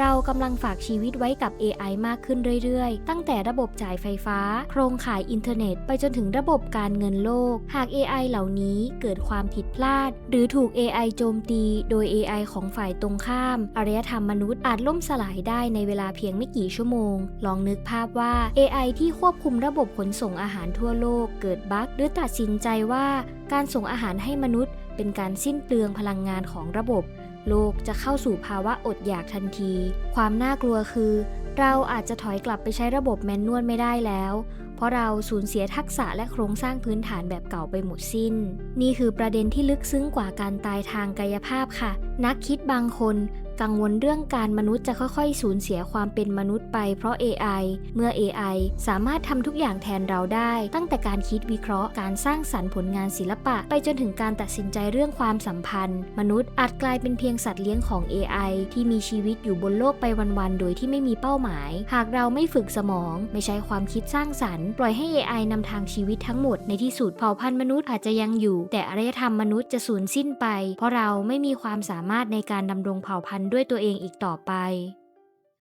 เรากำลังฝากชีวิตไว้กับ AI มากขึ้นเรื่อยๆ ตั้งแต่ระบบจ่ายไฟฟ้า โครงข่ายอินเทอร์เน็ต ไปจนถึงระบบการเงินโลก หาก AI เหล่านี้เกิดความผิดพลาด หรือถูก AI โจมตีโดย AI ของฝ่ายตรงข้าม อารยธรรมมนุษย์อาจล่มสลายได้ในเวลาเพียงไม่กี่ชั่วโมง ลองนึกภาพว่า AI ที่ควบคุมระบบขนส่งอาหารทั่วโลก เกิดบั๊กหรือตัดสินใจว่า การส่งอาหารให้มนุษย์ เป็นการสิ้นเปลืองพลังงานของระบบ โลกจะเข้าสู่ภาวะอดอยากทันที ความน่ากลัวคือ เราอาจจะถอยกลับไปใช้ระบบแมนนวลไม่ได้แล้ว เพราะเราสูญเสียทักษะและโครงสร้างพื้นฐานแบบเก่าไปหมดสิ้น นี่คือประเด็นที่ลึกซึ้งกว่าการตายทางกายภาพค่ะ นักคิดบางคน กังวลเรื่องการมนุษย์จะค่อยๆ สูญเสียความเป็นมนุษย์ไปเพราะ AI เมื่อ AI สามารถทำทุกอย่างแทนเราได้ ตั้งแต่การคิดวิเคราะห์การสร้างสรรค์ผลงานศิลปะ ไปจนถึงการตัดสินใจเรื่องความสัมพันธ์ มนุษย์อาจกลายเป็นเพียงสัตว์เลี้ยงของ AI ที่มีชีวิตอยู่บนโลกไปวันๆ โดยที่ไม่มีเป้าหมาย หากเราไม่ฝึกสมอง ไม่ใช้ความคิดสร้างสรรค์ ปล่อยให้ AI นำทางชีวิตทั้งหมดในที่สุดเผ่าพันธุ์มนุษย์อาจจะยังอยู่ แต่อารยธรรมมนุษย์จะสูญสิ้นไป เพราะเราไม่มีความสามารถในการดำรงเผ่าพันธุ์ด้วยตัวเองอีกต่อไป